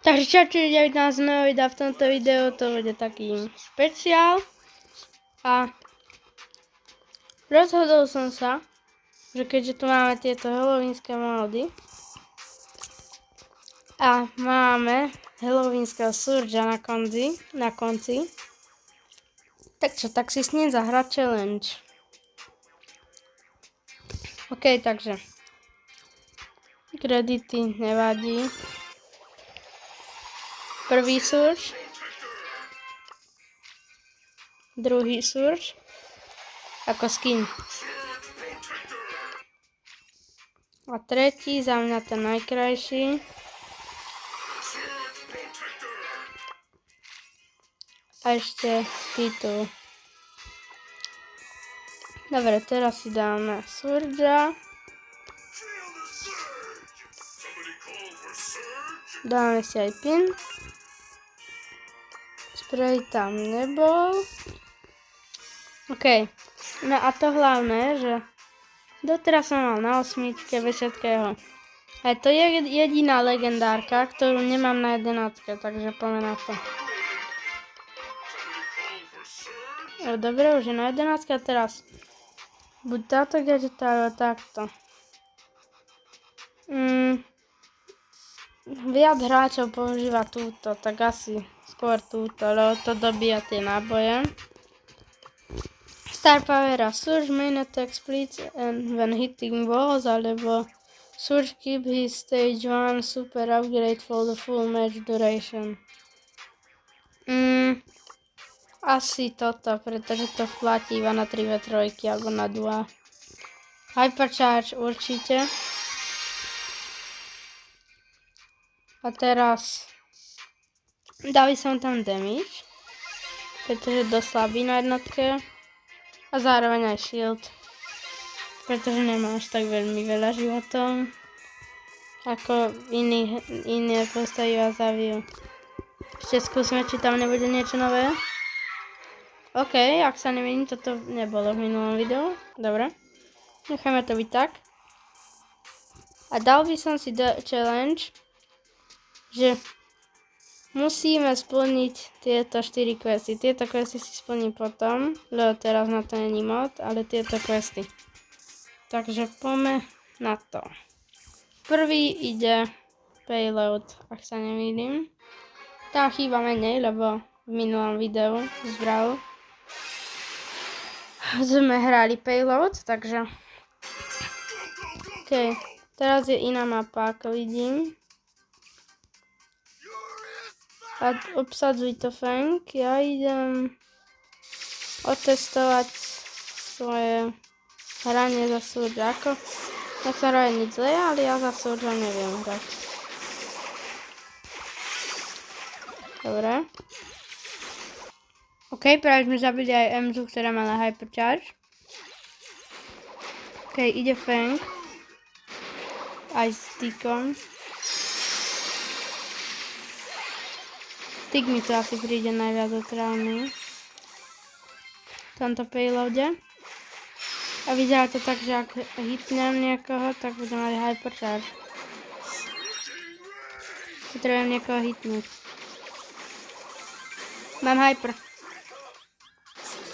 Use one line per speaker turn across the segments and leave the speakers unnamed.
Takže čaute ľudia, vítam vás nového videa. V tomto videu to bude taký špeciál. A rozhodol som sa, že keďže tu máme tieto halloweenské módy a máme halloweenského surge na konci, na konci, tak čo, tak si s ním zahrať challenge. OK, takže kredity nevadí. Prvý surž. Druhý surž. Ako skin. A tretí, za mňa ten najkrajší. A ešte titul. Dobre, teraz si dáme Surge'a. Dáme si aj pin. Spray tam nebol. OK. No a to hlavné, že doteraz som mal na osmičke bez všetkého. A to je jediná legendárka, ktorú nemám na jedenáctke, takže poďme na to. O, dobre, už je na jedenáctke a teraz buď táto gadžeta, alebo takto. Mm, viac hráčov používa túto, tak asi skôr túto, lebo to dobíja tie náboje. Star Power a Surge main attack splits and when hitting walls, alebo Surge keep his stage 1 super upgrade for the full match duration. Mm, asi toto, pretože to platí iba na 3 v 3 alebo na 2. Hypercharge určite. A teraz Dali som tam damage, pretože dosť slabý na jednotke a zároveň aj shield, pretože až tak veľmi veľa životov, ako iní, iné postavy vás zabijú. Ešte skúsme, či tam nebude niečo nové. OK, ak sa nemýlim, toto nebolo v minulom videu. Dobre. Nechajme to byť tak. A dal by som si challenge, že Musíme splniť tieto 4 questy. Tieto questy si splním potom, lebo teraz na to není mod, ale tieto questy. Takže poďme na to. Prvý ide payload, ak sa nemýlim. Tam chýba menej, lebo v minulom videu z Brawl sme hrali payload, takže OK, teraz je iná mapa, ako vidím. Obsadzuj to Frank. Ja idem otestovať svoje hranie za Surge. Ako? Ja sa hraje nič zle, ale ja za Surge neviem hrať. Dobre. OK, práve sme zabili aj Emzu, ktorá má na Hypercharge. OK, ide Frank. Aj s Tik mi to asi príde najviac otrávny. V tomto payloade. A vyzerá to tak, že ak hitnem niekoho, tak budem mať hypercharge. Potrebujem niekoho hitnúť. Mám hyper.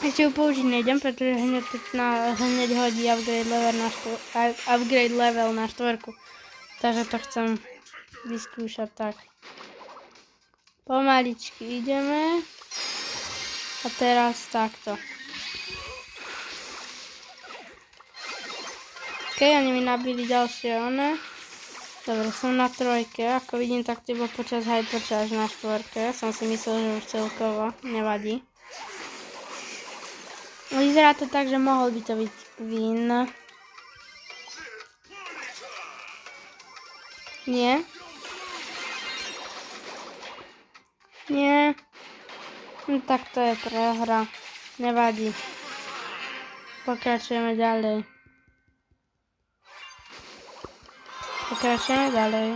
Ešte ju použiť nejdem, pretože hneď, na, hneď hodí upgrade level na, štvo, upgrade level na štvorku. Takže to chcem vyskúšať tak. Pomaličky ideme. A teraz takto. OK, oni mi nabili ďalšie one. Dobre, som na trojke. Ako vidím, tak to bol počas hypercharge na štvorke. Som si myslel, že už celkovo. Nevadí. Vyzerá to tak, že mohol by to byť win. Nie. Nie. No tak to je prehra. Nevadí. Pokračujeme ďalej. Pokračujeme ďalej.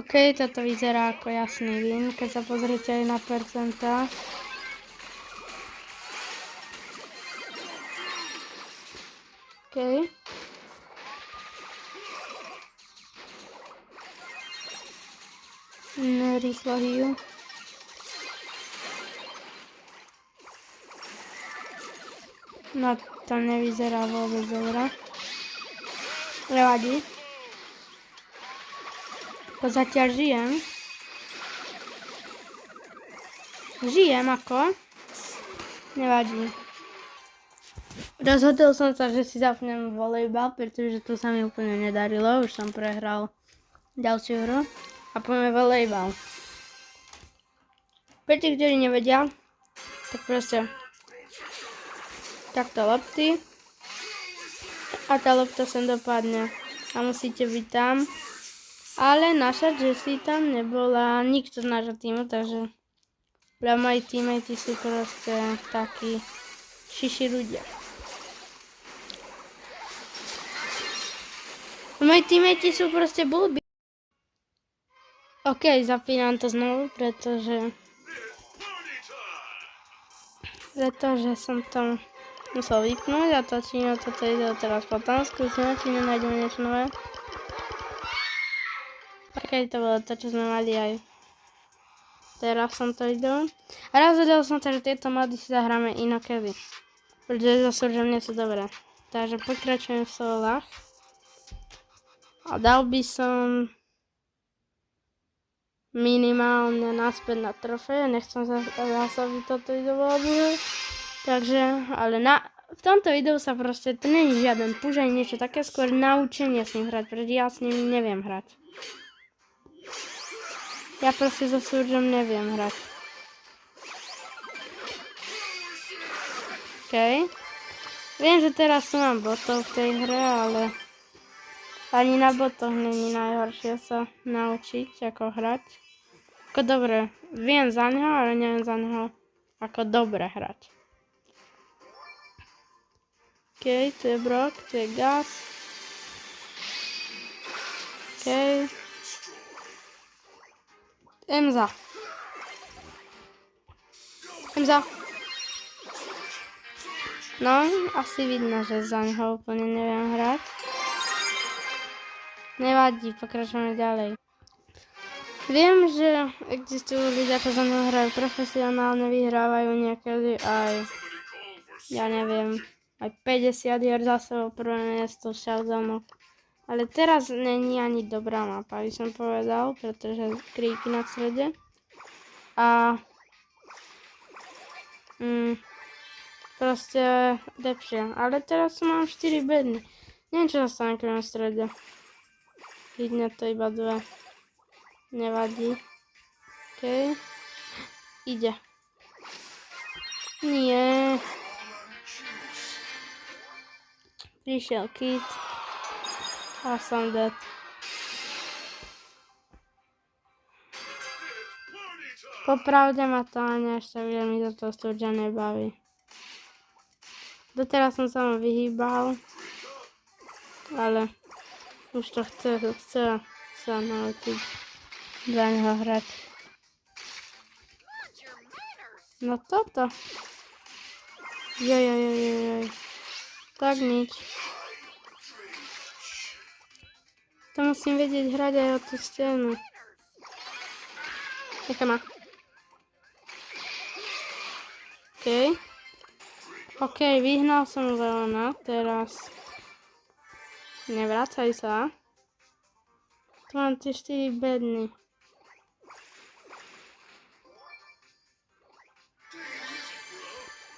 OK, toto vyzerá ako jasný win, keď sa pozriete aj na percentá. OK. No, rýchlo hýju. No, to nevyzerá vôbec dobre. Nevadí. To zatiaľ žijem. Žijem ako. Nevadí. Rozhodol som sa, že si zapnem volejbal, pretože to sa mi úplne nedarilo. Už som prehral ďalšiu hru. A poďme volejbal. Pre tých, ktorí nevedia, tak proste takto lopty a tá lopta sem dopadne a musíte byť tam. Ale naša Jessie tam nebola, nikto z nášho týmu, takže pre moji teammates sú proste takí šiši ľudia. Moji teammates sú proste blbí. OK, zapínam to znovu, pretože pretože som to musel vypnúť a točím na toto video teraz potom. Skúsime, či nenájdeme niečo nové. Ok, to bolo to, čo sme mali aj teraz som to videl. A rozhodol som sa, že tieto mody si zahráme inokedy. Pretože zase, že mne sú dobré. Takže pokračujem v solách. A dal by som minimálne naspäť na trofeje. Nechcem sa zásobiť toto video bolo. Takže, ale na, v tomto videu sa proste, to není žiaden ani niečo také, skôr naučenie s ním hrať, pretože ja s ním neviem hrať. Ja proste so Surgeom neviem hrať. OK. Viem, že teraz tu mám botov v tej hre, ale ani na botoch není najhoršie sa naučiť, ako hrať. Ako dobre, viem za neho, ale neviem za neho, ako dobre hrať. OK, tu je Brock, tu je Gas. OK. Emza. Emza. No, asi vidno, že za neho úplne neviem hrať. Nevadí, pokračujeme ďalej. Viem, že existujú ľudia, čo za mnou hrajú profesionálne, vyhrávajú niekedy aj, ja neviem, aj 50 hier za sebou prvé miesto shoutownov. Ale teraz není ani dobrá mapa, by som povedal, pretože kríky na strede. A mm, proste lepšie. Ale teraz mám 4 bedny. Neviem, čo sa stane, na strede. Vidne to iba dve. Nevadí. OK. Ide. Nie. Prišiel kit. A som dead. Popravde ma to ani až tak, že mi to to studža nebaví. Doteraz som sa mu vyhýbal. Ale už to chce, chce sa naučiť za neho hrať. No toto. Joj, joj, joj, joj. Tak nič. To musím vedieť hrať aj o tú stenu. Nechaj ma. OK. OK, vyhnal som Leona, teraz. Nevracaj sa. Tu mám tie 4 bedny.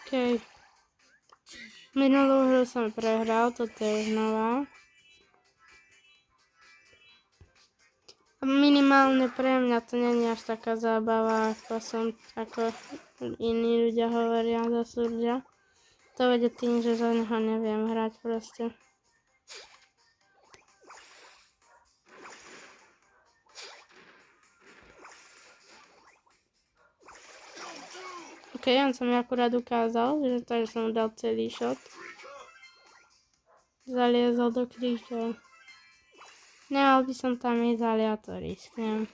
OK. Minulú hru som prehral, toto je už. Minimálne pre mňa to není až taká zábava, ako som, ako iní ľudia hovoria za surdia. To vede tým, že za neho neviem hrať proste. OK, on sa mi akurát ukázal, že to, že som dal celý shot. Zaliezol do krížov. Nemal by som tam ísť, ale ja to risknem.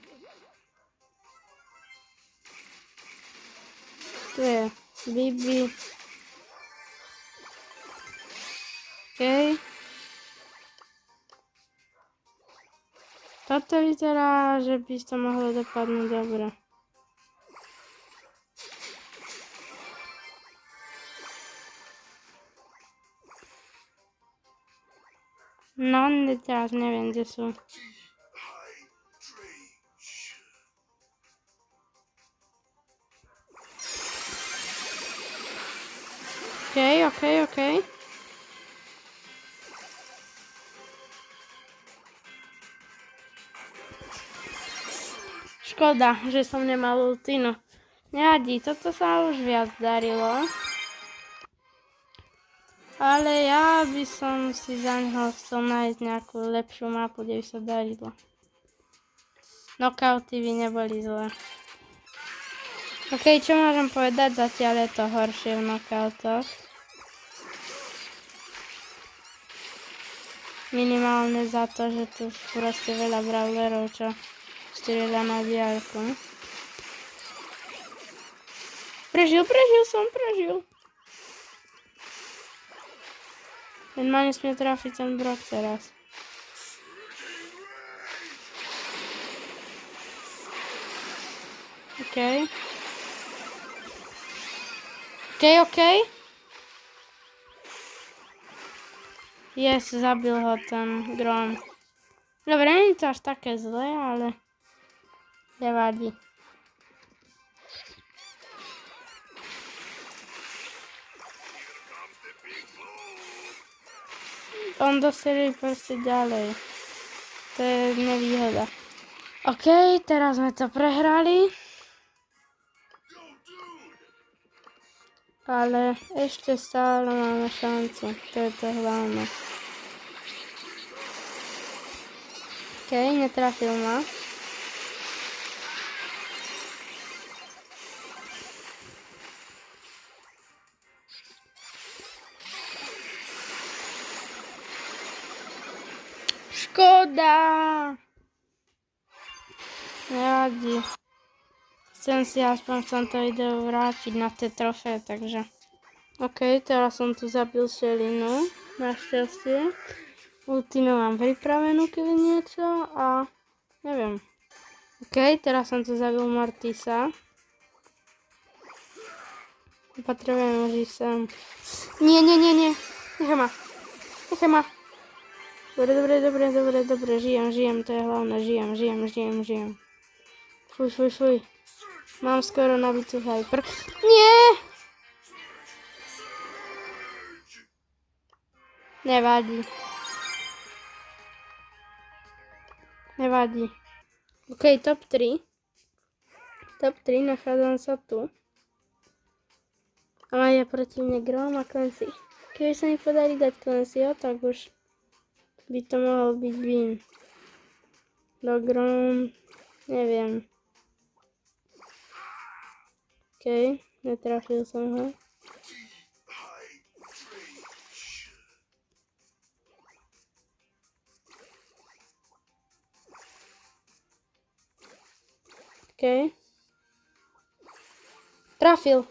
Tu je Bibi. OK. To Toto vyzerá, že by to mohlo dopadnúť dobre. No, teraz kde sú. Okej, okej, okej. Škoda, že som nemal ultinu. Nevadí, toto sa už viac darilo. Ale ja by som si za ňoho chcel nájsť nejakú lepšiu mapu, kde by sa darilo. Knockouty by neboli zlé. OK, čo môžem povedať? Zatiaľ je to horšie v knockoutoch. Minimálne za to, že tu proste veľa brawlerov, čo strieľa na diálku. Prežil, prežil som, prežil. Len ma nesmie trafiť ten brok teraz. OK. OK, OK. Yes, zabil ho ten grom. Dobre, nie to až také zlé, ale nevadí. On dostrelí proste ďalej. To je nevýhoda. OK, teraz sme to prehrali. Ale ešte stále máme šancu. To je to hlavné. OK, netrafil ma. Škoda! Nevadí. Chcem si aspoň v tomto videu vrátiť na tie trofé, takže... OK, teraz som tu zabil Šelinu, našťastie. Ultinu mám pripravenú, keby niečo a... Neviem. OK, teraz som tu zabil Mortisa. Potrebujem ísť sem. Nie, nie, nie, nie. Nechaj ma. Nechaj ma. Dobre, dobre, dobre, dobre, dobre, žijem, žijem, to je hlavné, žijem, žijem, žijem, žijem. Fuj, fuj, fuj. Mám skoro nabitú hyper. Nie! Nevadí. Nevadí. OK, top 3. Top 3, nachádzam sa tu. A je proti mne Grom a Clancy. Keby sa mi podarí dať Clancyho, tak už by to mohol byť win. Do Grom, neviem. OK, netrafil som ho. OK. Trafil.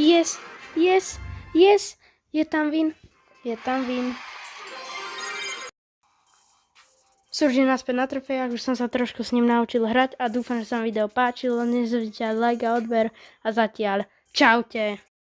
Yes, yes, yes. Je tam win. Je tam win. Súžim naspäť na trofejach, už som sa trošku s ním naučil hrať a dúfam, že sa vám video páčilo. Nezabudnite like a odber a zatiaľ čaute.